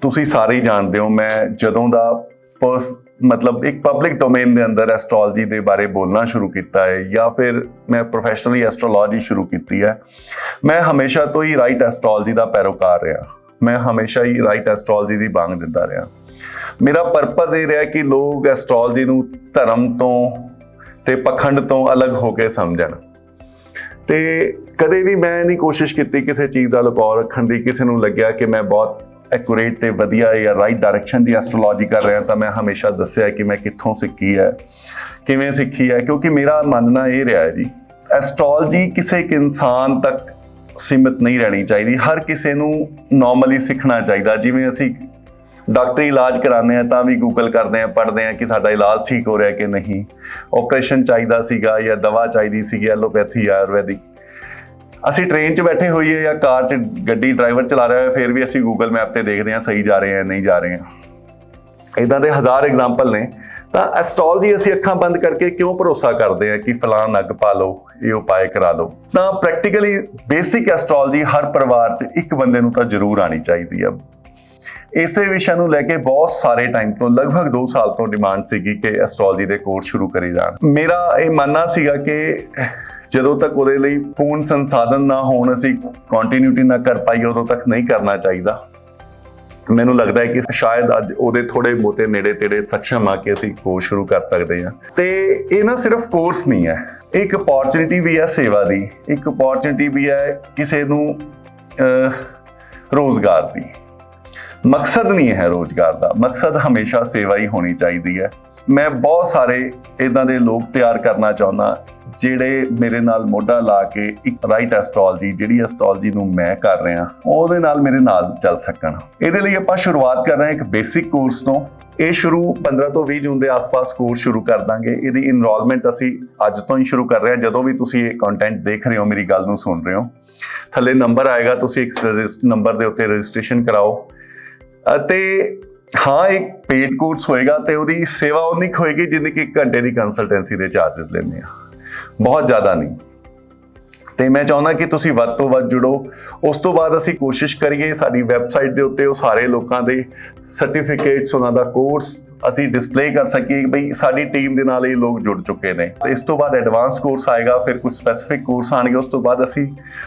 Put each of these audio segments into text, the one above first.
ਤੁਸੀਂ ਸਾਰੇ ਹੀ ਜਾਣਦੇ ਹੋ, ਮੈਂ ਜਦੋਂ ਦਾ ਪਰਸ, ਮਤਲਬ ਇੱਕ ਪਬਲਿਕ ਡੋਮੇਨ ਦੇ ਅੰਦਰ ਐਸਟ੍ਰੋਲੋਜੀ ਦੇ ਬਾਰੇ ਬੋਲਣਾ ਸ਼ੁਰੂ ਕੀਤਾ ਹੈ ਜਾਂ ਫਿਰ ਮੈਂ ਪ੍ਰੋਫੈਸ਼ਨਲੀ ਐਸਟ੍ਰੋਲੋਜੀ ਸ਼ੁਰੂ ਕੀਤੀ ਹੈ, ਮੈਂ ਹਮੇਸ਼ਾ ਤੋਂ ਹੀ ਰਾਈਟ ਐਸਟ੍ਰੋਲੋਜੀ ਦਾ ਪੈਰੋਕਾਰ ਰਿਹਾ। ਮੈਂ ਹਮੇਸ਼ਾ ਹੀ ਰਾਈਟ ਐਸਟ੍ਰੋਲੋਜੀ ਦੀ ਬਾਂਗ ਦਿੰਦਾ ਰਿਹਾ। ਮੇਰਾ ਪਰਪਸ ਇਹ ਰਿਹਾ ਕਿ ਲੋਕ ਐਸਟ੍ਰੋਲੋਜੀ ਨੂੰ ਧਰਮ ਤੋਂ ਤੇ ਪਖੰਡ ਤੋਂ ਅਲੱਗ ਹੋ ਕੇ ਸਮਝਣ। ਤੇ ਕਦੇ ਵੀ ਮੈਂ ਨਹੀਂ ਕੋਸ਼ਿਸ਼ ਕੀਤੀ ਕਿਸੇ ਚੀਜ਼ ਦਾ ਲੁਕਾਅ ਰੱਖਣ ਦੀ, ਕਿਸੇ ਨੂੰ ਲੱਗਿਆ ਕਿ ਮੈਂ ਬਹੁਤ ਐਕੂਰੇਟ ਤੇ ਵਧੀਆ ਜਾਂ ਰਾਈਟ ਡਾਇਰੈਕਸ਼ਨ ਦੀ ਐਸਟ੍ਰੋਲੋਜੀ ਕਰ ਰਿਹਾ, ਤਾਂ ਮੈਂ ਹਮੇਸ਼ਾ ਦੱਸਿਆ ਕਿ ਮੈਂ ਕਿੱਥੋਂ ਸਿੱਖੀ ਹੈ, ਕਿਵੇਂ ਸਿੱਖੀ ਹੈ, ਕਿਉਂਕਿ ਮੇਰਾ ਮੰਨਣਾ ਇਹ ਰਿਹਾ ਹੈ ਜੀ ਐਸਟ੍ਰੋਲੋਜੀ ਕਿਸੇ ਇੱਕ ਇਨਸਾਨ ਤੱਕ ਸੀਮਿਤ ਨਹੀਂ ਰਹਿਣੀ ਚਾਹੀਦੀ, ਹਰ ਕਿਸੇ ਨੂੰ ਨਾਰਮਲੀ ਸਿੱਖਣਾ ਚਾਹੀਦਾ, ਜਿਵੇਂ ਅਸੀਂ ਡਾਕਟਰੀ ਇਲਾਜ ਕਰਾਉਂਦੇ ਆ ਤਾਂ ਵੀ ਗੂਗਲ ਕਰਦੇ ਆ ਪੜ੍ਹਦੇ ਆ ਕਿ ਸਾਡਾ ਇਲਾਜ ਠੀਕ ਹੋ ਰਿਹਾ ਕਿ ਨਹੀਂ ਆਪਰੇਸ਼ਨ ਚਾਹੀਦਾ ਸੀਗਾ ਜਾਂ ਦਵਾ ਚਾਹੀਦੀ ਸੀਗੀ ਐਲੋਪੈਥੀ ਆਯੁਰਵੈਦਿਕ ਅਸੀਂ ਟ੍ਰੇਨ 'ਚ ਬੈਠੇ ਹੋਈਏ ਜਾਂ ਕਾਰ 'ਚ ਗੱਡੀ ਡਰਾਈਵਰ ਚਲਾ ਰਿਹਾ ਹੋਵੇ ਫਿਰ ਵੀ ਅਸੀਂ ਗੂਗਲ ਮੈਪ ਤੇ ਦੇਖਦੇ ਹਾਂ ਸਹੀ ਜਾ ਰਹੇ ਹਾਂ ਨਹੀਂ ਜਾ ਰਹੇ ਹਾਂ। ਇਦਾਂ ਦੇ ਹਜ਼ਾਰ ਐਗਜ਼ਾਮਪਲ ਨੇ। ਤਾਂ ਐਸਟ੍ਰੋਲੋਜੀ ਅਸੀਂ ਅੱਖਾਂ ਬੰਦ ਕਰਕੇ ਕਿਉਂ ਭਰੋਸਾ ਕਰਦੇ ਆ ਕਿ ਫਲਾਂ ਨਗ ਪਾ ਲਓ, ਇਹ ਉਪਾਅ ਕਰਾ ਲਓ? ਤਾਂ ਪ੍ਰੈਕਟੀਕਲੀ ਬੇਸਿਕ ਐਸਟ੍ਰੋਲੋਜੀ ਹਰ ਪਰਿਵਾਰ 'ਚ ਇੱਕ ਬੰਦੇ ਨੂੰ ਤਾਂ ਜ਼ਰੂਰ ਆਣੀ ਚਾਹੀਦੀ ਆ। ਇਸੇ ਵਿਸ਼ਾ ਨੂੰ ਲੈ ਕੇ ਬਹੁਤ ਸਾਰੇ ਟਾਈਮ ਤੋਂ ਲਗਭਗ 2 ਸਾਲ ਤੋਂ ਡਿਮਾਂਡ ਸੀਗੀ ਕਿ ਐਸਟ੍ਰੋਲੋਜੀ ਦੇ ਕੋਰਸ ਸ਼ੁਰੂ ਕਰੀ ਜਾਣ। ਮੇਰਾ ਇਹ ਮੰਨਣਾ ਸੀਗਾ ਕਿ ਜਦੋਂ ਤੱਕ ਉਹਦੇ ਲਈ ਪੂਰਨ ਸੰਸਾਧਨ ਨਾ ਹੋਣ ਅਸੀਂ ਕੰਟੀਨਿਊਟੀ ਨਾ ਕਰ ਪਾਈਏ ਉਦੋਂ ਤੱਕ ਨਹੀਂ ਕਰਨਾ ਚਾਹੀਦਾ। ਮੈਨੂੰ ਲੱਗਦਾ ਹੈ ਕਿ ਸ਼ਾਇਦ ਅੱਜ ਉਹਦੇ ਥੋੜੇ ਮੋਟੇ ਨੇੜੇ ਤੇੜੇ ਸક્ષਮ ਆ ਕੇ ਅਸੀਂ ਕੋਰਸ ਸ਼ੁਰੂ ਕਰ ਸਕਦੇ ਹਾਂ। ਤੇ ਇਹ ਨਾ ਸਿਰਫ ਕੋਰਸ ਨਹੀਂ ਹੈ ਇਹ ਇੱਕ ਅਪੋਰਚੁਨਿਟੀ ਵੀ ਹੈ ਸੇਵਾ ਦੀ ਇੱਕ ਅਪੋਰਚੁਨਿਟੀ ਵੀ ਹੈ ਕਿਸੇ ਨੂੰ ਅਹ, ਰੋਜ਼ਗਾਰ ਦੀ। ਮਕਸਦ ਨਹੀਂ ਹੈ ਰੋਜ਼ਗਾਰ ਦਾ। ਮਕਸਦ ਹਮੇਸ਼ਾ ਸੇਵਾ ਹੀ ਹੋਣੀ ਚਾਹੀਦੀ ਹੈ। ਮੈਂ ਬਹੁਤ ਸਾਰੇ ਇਦਾਂ ਦੇ ਲੋਕ ਤਿਆਰ ਕਰਨਾ ਚਾਹੁੰਦਾ, ਜਿਹੜੇ ਮੇਰੇ ਨਾਲ ਮੋਢਾ ਲਾ ਕੇ ਇੱਕ ਰਾਈਟ ਐਸਟ੍ਰੋਲੋਜੀ ਜਿਹੜੀ ਐਸਟ੍ਰੋਲੋਜੀ ਨੂੰ ਮੈਂ ਕਰ ਰਿਹਾ, ਉਹਦੇ ਨਾਲ ਮੇਰੇ ਨਾਲ ਚੱਲ ਸਕਣ। ਇਹਦੇ ਲਈ ਆਪਾਂ ਸ਼ੁਰੂਆਤ ਕਰ ਰਹੇ ਹਾਂ ਇੱਕ ਬੇਸਿਕ ਕੋਰਸ ਤੋਂ। ਇਹ ਸ਼ੁਰੂ 15 ਤੋਂ 20 ਜੂਨ ਦੇ ਆਸ-ਪਾਸ ਕੋਰਸ ਸ਼ੁਰੂ ਕਰ ਦਾਂਗੇ। ਇਹਦੀ ਇਨਰੋਲਮੈਂਟ ਅਸੀਂ ਅੱਜ ਤੋਂ ਹੀ ਸ਼ੁਰੂ ਕਰ ਰਹੇ ਹਾਂ। ਜਦੋਂ ਵੀ ਤੁਸੀਂ ਇਹ ਕੰਟੈਂਟ ਦੇਖ ਰਹੇ ਹੋ, ਮੇਰੀ ਗੱਲ ਨੂੰ ਸੁਣ ਰਹੇ ਹੋ। ਥੱਲੇ ਨੰਬਰ ਆਏਗਾ, ਤੁਸੀਂ ਇੱਕ ਨੰਬਰ ਦੇ ਉੱਤੇ ਰਜਿਸਟ੍ਰੇਸ਼ਨ ਕਰਾਓ। ਅਤੇ ਹਾਂ, ਇੱਕ ਪੇਡ ਕੋਰਸ ਹੋਏਗਾ ਤੇ ਉਹਦੀ ਸੇਵਾ ਉਨੀ ਕੁ ਹੋਏਗੀ ਜਿੰਨੀ ਕਿ 1 ਘੰਟੇ ਦੀ ਕੰਸਲਟੈਂਸੀ ਦੇ ਚਾਰजेस ਲੈਂਦੇ ਆ। ਬਹੁਤ ਜ਼ਿਆਦਾ ਨਹੀਂ। ਤੇ ਮੈਂ ਚਾਹੁੰਦਾ ਕਿ ਤੁਸੀਂ ਵੱਧ ਤੋਂ ਵੱਧ ਜੁੜੋ। ਉਸ ਤੋਂ ਬਾਅਦ ਅਸੀਂ ਕੋਸ਼ਿਸ਼ ਕਰੀਏ ਸਾਡੀ ਵੈਬਸਾਈਟ ਦੇ ਉੱਤੇ ਉਹ ਸਾਰੇ ਲੋਕਾਂ ਦੇ ਸਰਟੀਫਿਕੇਟਸ ਉਹਨਾਂ ਦਾ ਕੋਰਸ ਅਸੀਂ ਡਿਸਪਲੇ ਕਰ ਸਕੀਏ ਬਈ ਸਾਡੀ ਟੀਮ ਦੇ ਨਾਲ ਇਹ ਲੋਕ ਜੁੜ ਚੁੱਕੇ ਨੇ। ਇਸ ਤੋਂ ਬਾਅਦ ਐਡਵਾਂਸ ਕੋਰਸ ਆਏਗਾ, ਫਿਰ ਕੁਝ ਸਪੈਸੀਫਿਕ ਕੋਰਸ ਆਣਗੇ ਉਸ ਤੋਂ ਬਾਅਦ ਅਸੀਂ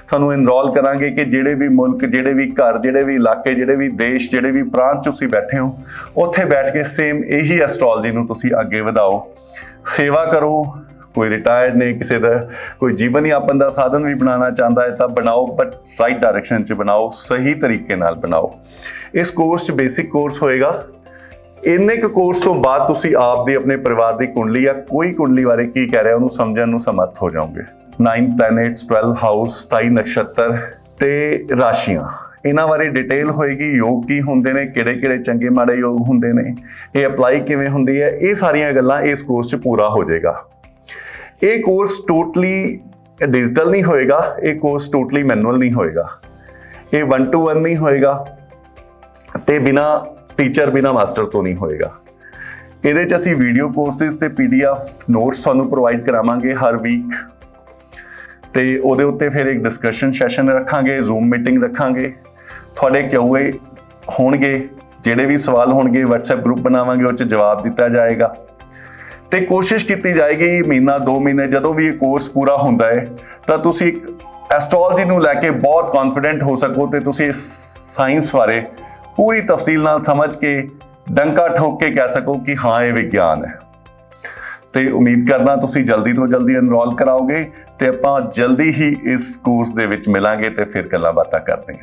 ਤੁਹਾਨੂੰ ਇਨਰੋਲ ਕਰਾਂਗੇ ਕਿ ਜਿਹੜੇ ਵੀ ਮੁਲਕ, ਜਿਹੜੇ ਵੀ ਘਰ, ਜਿਹੜੇ ਵੀ ਇਲਾਕੇ, ਜਿਹੜੇ ਵੀ ਦੇਸ਼, ਜਿਹੜੇ ਵੀ ਪ੍ਰਾਂਤ 'ਚ ਤੁਸੀਂ ਬੈਠੇ ਹੋ, ਉੱਥੇ ਬੈਠ ਕੇ ਸੇਮ ਇਹੀ ਐਸਟ੍ਰੋਲੋਜੀ ਨੂੰ ਤੁਸੀਂ ਅੱਗੇ ਵਧਾਓ। ਸੇਵਾ ਕਰੋ ਕੋਈ ਰਿਟਾਇਰਡ ਨੇ ਕਿਸੇ ਦਾ ਕੋਈ ਜੀਵਨ ਯਾਪਨ ਦਾ ਸਾਧਨ ਵੀ ਬਣਾਉਣਾ ਚਾਹੁੰਦਾ ਹੈ ਤਾਂ ਬਣਾਓ ਬਟ ਰਾਈਟ ਡਾਇਰੈਕਸ਼ਨ 'ਚ ਬਣਾਓ, ਸਹੀ ਤਰੀਕੇ ਨਾਲ ਬਣਾਓ। ਇਸ ਕੋਰਸ 'ਚ ਬੇਸਿਕ ਕੋਰਸ ਹੋਏਗਾ। ਇੰਨੇ ਕੁ ਕੋਰਸ ਤੋਂ ਬਾਅਦ ਤੁਸੀਂ ਆਪ ਦੀ ਆਪਣੇ ਪਰਿਵਾਰ ਦੀ ਕੁੰਡਲੀ ਜਾਂ ਕੋਈ ਕੁੰਡਲੀ ਬਾਰੇ ਕੀ ਕਹਿ ਰਿਹਾ ਉਹਨੂੰ ਸਮਝਣ ਨੂੰ ਸਮਰੱਥ ਹੋ ਜਾਓਗੇ। 9 ਪਲੈਨੇਟਸ 12 ਹਾਊਸ 27 ਨਕਸ਼ਤਰ ਤੇ ਰਾਸ਼ੀਆਂ। ਇਹਨਾਂ ਬਾਰੇ ਡਿਟੇਲ ਹੋਏਗੀ, ਯੋਗ ਕੀ ਹੁੰਦੇ ਨੇ, ਕਿਹੜੇ ਕਿਹੜੇ ਚੰਗੇ ਮਾੜੇ ਯੋਗ ਹੁੰਦੇ ਨੇ, ਇਹ ਅਪਲਾਈ ਕਿਵੇਂ ਹੁੰਦੀ ਹੈ, ਇਹ ਸਾਰੀਆਂ ਗੱਲਾਂ ਇਸ ਕੋਰਸ 'ਚ ਪੂਰਾ ਹੋ ਜਾਏਗਾ। ਇਹ ਕੋਰਸ ਟੋਟਲੀ ਡਿਜੀਟਲ ਨਹੀਂ ਹੋਏਗਾ, ਇਹ ਕੋਰਸ ਟੋਟਲੀ ਮੈਨੂਅਲ ਨਹੀਂ ਹੋਏਗਾ। ਇਹ 1 ਟੂ 1 ਨਹੀਂ ਹੋਏਗਾ ਤੇ ਬਿਨਾ ਟੀਚਰ ਬਿਨਾ ਮਾਸਟਰ ਤੋਂ ਨਹੀਂ ਹੋਏਗਾ। ਇਹਦੇ 'ਚ ਅਸੀਂ ਵੀਡੀਓ ਕੋਰਸਿਸ ਤੇ ਪੀਡੀਐਫ ਨੋਟਸ ਤੁਹਾਨੂੰ ਪ੍ਰੋਵਾਈਡ ਕਰਾਵਾਂਗੇ ਹਰ ਵੀਕ ਤੇ ਉਹਦੇ ਉੱਤੇ ਫਿਰ ਇੱਕ ਡਿਸਕਸ਼ਨ ਸੈਸ਼ਨ ਰੱਖਾਂਗੇ ਜ਼ੂਮ ਮੀਟਿੰਗ ਰੱਖਾਂਗੇ। ਤੁਹਾਡੇ ਕਿਉਏ ਹੋਣਗੇ, ਜਿਹੜੇ ਵੀ ਸਵਾਲ ਹੋਣਗੇ, WhatsApp ਗਰੁੱਪ ਬਣਾਵਾਂਗੇ, ਉਹ 'ਚ ਜਵਾਬ ਦਿੱਤਾ ਜਾਏਗਾ। ਤੇ ਕੋਸ਼ਿਸ਼ ਕੀਤੀ ਜਾਏਗੀ ਮਹੀਨਾ 2 ਮਹੀਨੇ, ਜਦੋਂ ਵੀ ਇਹ ਕੋਰਸ ਪੂਰਾ ਹੁੰਦਾ ਹੈ, ਤਾਂ ਤੁਸੀਂ ਇੱਕ ਐਸਟ੍ਰੋਲੋਜੀ ਨੂੰ ਲੈ ਕੇ ਬਹੁਤ ਕੌਨਫੀਡੈਂਟ ਹੋ ਸਕੋ ਤੇ ਤੁਸੀਂ ਇਸ ਸਾਇੰਸ ਬਾਰੇ ਪੂਰੀ ਤਫਸੀਲ ਨਾਲ ਸਮਝ ਕੇ, ਡੰਕਾ ਠੋਕ ਕੇ ਕਹਿ ਸਕੋ ਕਿ ਹਾਂ, ਇਹ ਵਿਗਿਆਨ ਹੈ। ਤੇ ਉਮੀਦ ਕਰਦਾ ਤੁਸੀਂ ਜਲਦੀ ਤੋਂ ਜਲਦੀ ਐਨਰੋਲ ਕਰਾਓਗੇ ਤੇ ਆਪਾਂ ਜਲਦੀ ਹੀ ਇਸ ਕੋਰਸ ਦੇ ਵਿੱਚ ਮਿਲਾਂਗੇ ਤੇ ਫਿਰ ਗੱਲਾਂ ਬਾਤਾਂ ਕਰਦੇ ਹਾਂ